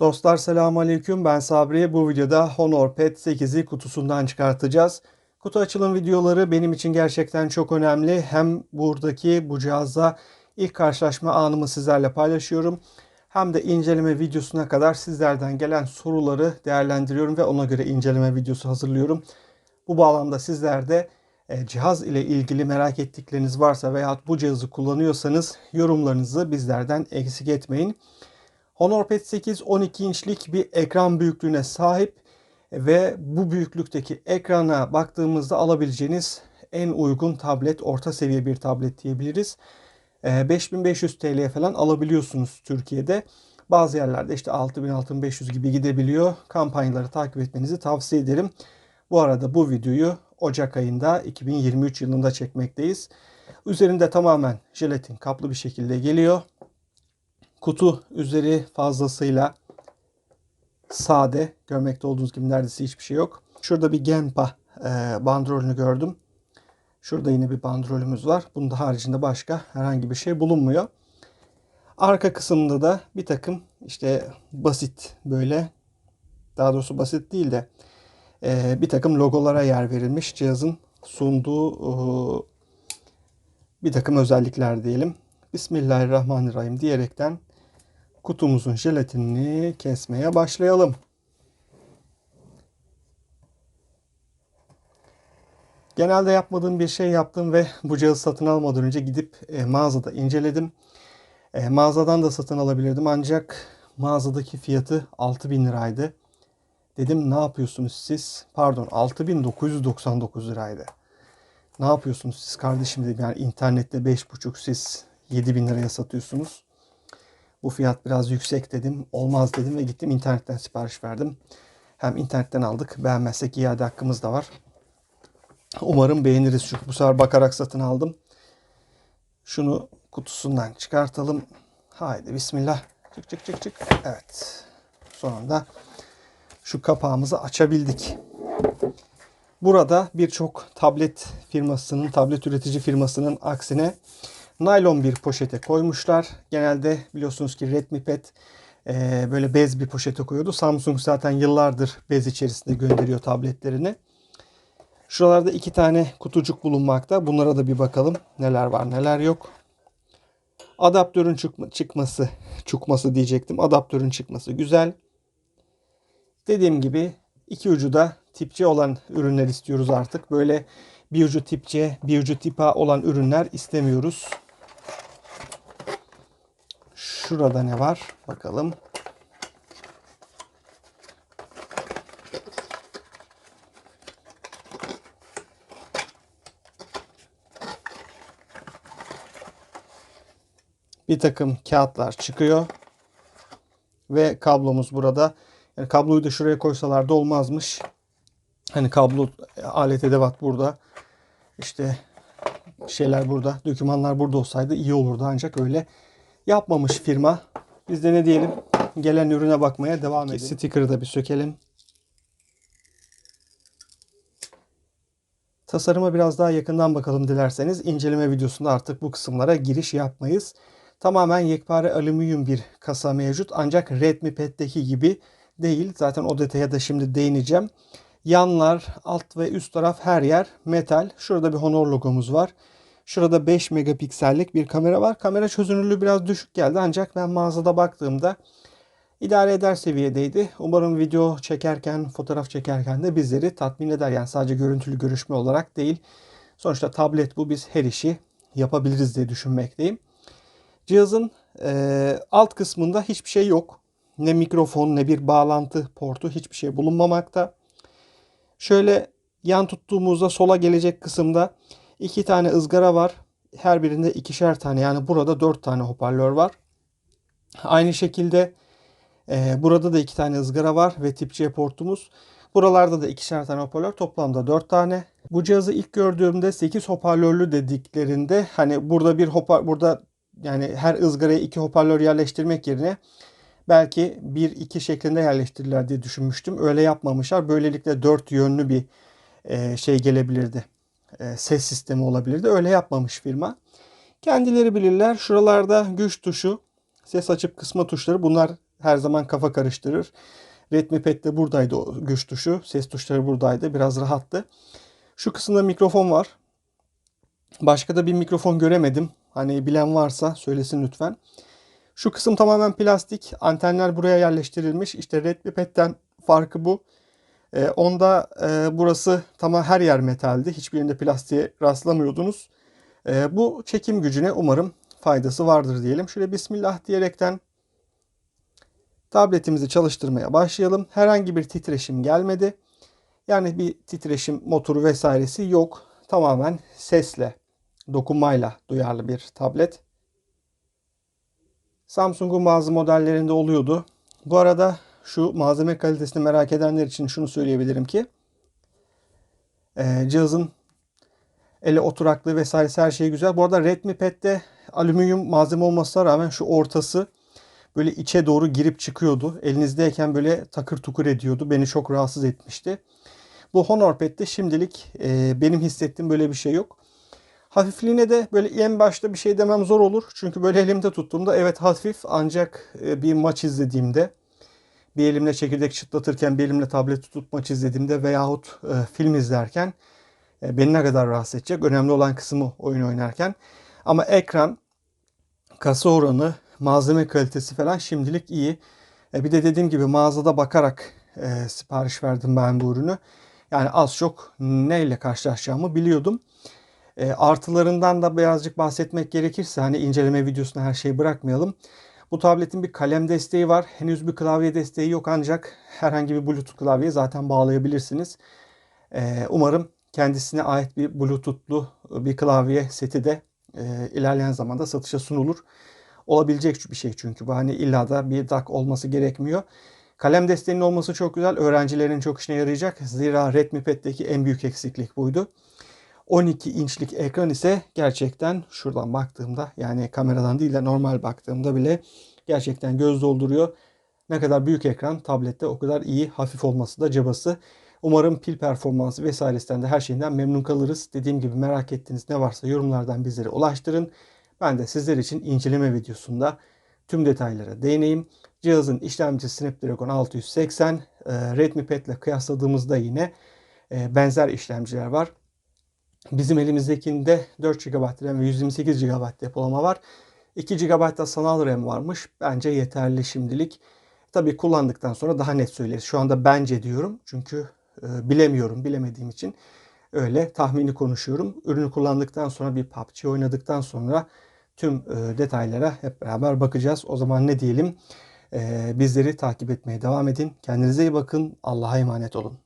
Dostlar selamun aleyküm ben Sabri. Bu videoda Honor Pad 8'i kutusundan çıkartacağız. Kutu açılım videoları benim için gerçekten çok önemli. Hem buradaki bu cihazla ilk karşılaşma anımı sizlerle paylaşıyorum. Hem de inceleme videosuna kadar sizlerden gelen soruları değerlendiriyorum ve ona göre inceleme videosu hazırlıyorum. Bu bağlamda sizler de e, cihaz ile ilgili merak ettikleriniz varsa veya bu cihazı kullanıyorsanız yorumlarınızı bizlerden eksik etmeyin. Honor Pad 8 12 inçlik bir ekran büyüklüğüne sahip ve bu büyüklükteki ekrana baktığımızda alabileceğiniz en uygun tablet, orta seviye bir tablet diyebiliriz. 5500 TL falan alabiliyorsunuz Türkiye'de. Bazı yerlerde işte 6000-6500 gibi gidebiliyor. Kampanyaları takip etmenizi tavsiye ederim. Bu arada bu videoyu Ocak ayında 2023 yılında çekmekteyiz. Üzerinde tamamen jelatin kaplı bir şekilde geliyor. Kutu üzeri fazlasıyla sade. Görmekte olduğunuz gibi neredeyse hiçbir şey yok. Şurada bir Genpa e, bandrolünü gördüm. Şurada yine bir bandrolümüz var. Bunun da haricinde başka herhangi bir şey bulunmuyor. Arka kısımda da bir takım işte basit böyle daha doğrusu basit değil de e, bir takım logolara yer verilmiş cihazın sunduğu e, bir takım özellikler diyelim. Bismillahirrahmanirrahim diyerekten kutumuzun jelatinini kesmeye başlayalım. Genelde yapmadığım bir şey yaptım ve bu cihazı satın almadan önce gidip e, mağazada inceledim. E, mağazadan da satın alabilirdim ancak mağazadaki fiyatı 6000 liraydı. Dedim ne yapıyorsunuz siz? Pardon 6999 liraydı. Ne yapıyorsunuz siz kardeşim dedim. Yani internette 5,5 siz 7000 liraya satıyorsunuz. Bu fiyat biraz yüksek dedim. Olmaz dedim ve gittim internetten sipariş verdim. Hem internetten aldık. Beğenmezsek iade hakkımız da var. Umarım beğeniriz. Çünkü bu sefer bakarak satın aldım. Şunu kutusundan çıkartalım. Haydi bismillah. Çık çık çık çık. Evet. Sonunda şu kapağımızı açabildik. Burada birçok tablet firmasının, tablet üretici firmasının aksine naylon bir poşete koymuşlar. Genelde biliyorsunuz ki Redmi Pad e, böyle bez bir poşete koyuyordu. Samsung zaten yıllardır bez içerisinde gönderiyor tabletlerini. Şuralarda iki tane kutucuk bulunmakta. Bunlara da bir bakalım. Neler var neler yok. Adaptörün çıkma, çıkması, çıkması diyecektim. Adaptörün çıkması güzel. Dediğim gibi iki ucu da tip olan ürünler istiyoruz artık. Böyle bir ucu tip bir ucu tip A olan ürünler istemiyoruz. Şurada ne var? Bakalım. Bir takım kağıtlar çıkıyor. Ve kablomuz burada. Yani kabloyu da şuraya koysalar da olmazmış. Hani kablo alet edevat burada. İşte şeyler burada. Dokümanlar burada olsaydı iyi olurdu ancak öyle yapmamış firma. Biz de ne diyelim? Gelen ürüne bakmaya devam edelim. Sticker'ı da bir sökelim. Tasarıma biraz daha yakından bakalım dilerseniz. inceleme videosunda artık bu kısımlara giriş yapmayız. Tamamen yekpare alüminyum bir kasa mevcut. Ancak Redmi Pad'deki gibi değil. Zaten o detaya da şimdi değineceğim. Yanlar, alt ve üst taraf her yer metal. Şurada bir Honor logomuz var. Şurada 5 megapiksellik bir kamera var. Kamera çözünürlüğü biraz düşük geldi ancak ben mağazada baktığımda idare eder seviyedeydi. Umarım video çekerken, fotoğraf çekerken de bizleri tatmin eder. Yani sadece görüntülü görüşme olarak değil. Sonuçta tablet bu biz her işi yapabiliriz diye düşünmekteyim. Cihazın e, alt kısmında hiçbir şey yok. Ne mikrofon ne bir bağlantı portu hiçbir şey bulunmamakta. Şöyle yan tuttuğumuzda sola gelecek kısımda iki tane ızgara var. Her birinde ikişer tane yani burada dört tane hoparlör var. Aynı şekilde e, burada da iki tane ızgara var ve tip C portumuz. Buralarda da ikişer tane hoparlör toplamda dört tane. Bu cihazı ilk gördüğümde 8 hoparlörlü dediklerinde hani burada bir hopar burada yani her ızgaraya iki hoparlör yerleştirmek yerine belki 1-2 şeklinde yerleştirirler diye düşünmüştüm. Öyle yapmamışlar. Böylelikle dört yönlü bir e, şey gelebilirdi. E, ses sistemi olabilirdi. Öyle yapmamış firma. Kendileri bilirler. Şuralarda güç tuşu, ses açıp kısma tuşları bunlar her zaman kafa karıştırır. Redmi Pad'de buradaydı o güç tuşu. Ses tuşları buradaydı. Biraz rahattı. Şu kısımda mikrofon var. Başka da bir mikrofon göremedim. Hani bilen varsa söylesin lütfen. Şu kısım tamamen plastik. Antenler buraya yerleştirilmiş. İşte Redmi Pad'den farkı bu. E, onda e, burası tamam her yer metaldi. Hiçbirinde plastiğe rastlamıyordunuz. E, bu çekim gücüne umarım faydası vardır diyelim. Şöyle Bismillah diyerekten tabletimizi çalıştırmaya başlayalım. Herhangi bir titreşim gelmedi. Yani bir titreşim motoru vesairesi yok. Tamamen sesle, dokunmayla duyarlı bir tablet. Samsung'un bazı modellerinde oluyordu. Bu arada şu malzeme kalitesini merak edenler için şunu söyleyebilirim ki e, cihazın ele oturaklığı vesairesi her şey güzel. Bu arada Redmi Pad'de alüminyum malzeme olmasına rağmen şu ortası böyle içe doğru girip çıkıyordu. Elinizdeyken böyle takır tukur ediyordu. Beni çok rahatsız etmişti. Bu Honor Pad'de şimdilik e, benim hissettiğim böyle bir şey yok. Hafifliğine de böyle en başta bir şey demem zor olur. Çünkü böyle elimde tuttuğumda evet hafif ancak e, bir maç izlediğimde bir elimle çekirdek çıtlatırken bir elimle tablet tutup maç izlediğimde veyahut e, film izlerken e, beni ne kadar rahatsız edecek. Önemli olan kısmı oyun oynarken. Ama ekran, kasa oranı, malzeme kalitesi falan şimdilik iyi. E, bir de dediğim gibi mağazada bakarak e, sipariş verdim ben bu ürünü. Yani az çok neyle karşılaşacağımı biliyordum. E, artılarından da birazcık bahsetmek gerekirse hani inceleme videosuna her şeyi bırakmayalım. Bu tabletin bir kalem desteği var. Henüz bir klavye desteği yok ancak herhangi bir Bluetooth klavyeyi zaten bağlayabilirsiniz. E, umarım kendisine ait bir Bluetooth'lu bir klavye seti de e, ilerleyen zamanda satışa sunulur. Olabilecek bir şey çünkü bu hani illa da bir DAC olması gerekmiyor. Kalem desteğinin olması çok güzel. Öğrencilerin çok işine yarayacak. Zira Redmi Pad'deki en büyük eksiklik buydu. 12 inçlik ekran ise gerçekten şuradan baktığımda yani kameradan değil de normal baktığımda bile gerçekten göz dolduruyor. Ne kadar büyük ekran tablette o kadar iyi hafif olması da cabası. Umarım pil performansı vesairesinden de her şeyinden memnun kalırız. Dediğim gibi merak ettiğiniz ne varsa yorumlardan bizlere ulaştırın. Ben de sizler için inceleme videosunda tüm detaylara değineyim. Cihazın işlemcisi Snapdragon 680. E, Redmi Pad ile kıyasladığımızda yine e, benzer işlemciler var. Bizim elimizdekinde 4 GB RAM ve 128 GB depolama var. 2 GB da sanal RAM varmış. Bence yeterli şimdilik. Tabii kullandıktan sonra daha net söyleriz. Şu anda bence diyorum. Çünkü e, bilemiyorum. Bilemediğim için öyle tahmini konuşuyorum. Ürünü kullandıktan sonra bir PUBG oynadıktan sonra tüm e, detaylara hep beraber bakacağız. O zaman ne diyelim? E, bizleri takip etmeye devam edin. Kendinize iyi bakın. Allah'a emanet olun.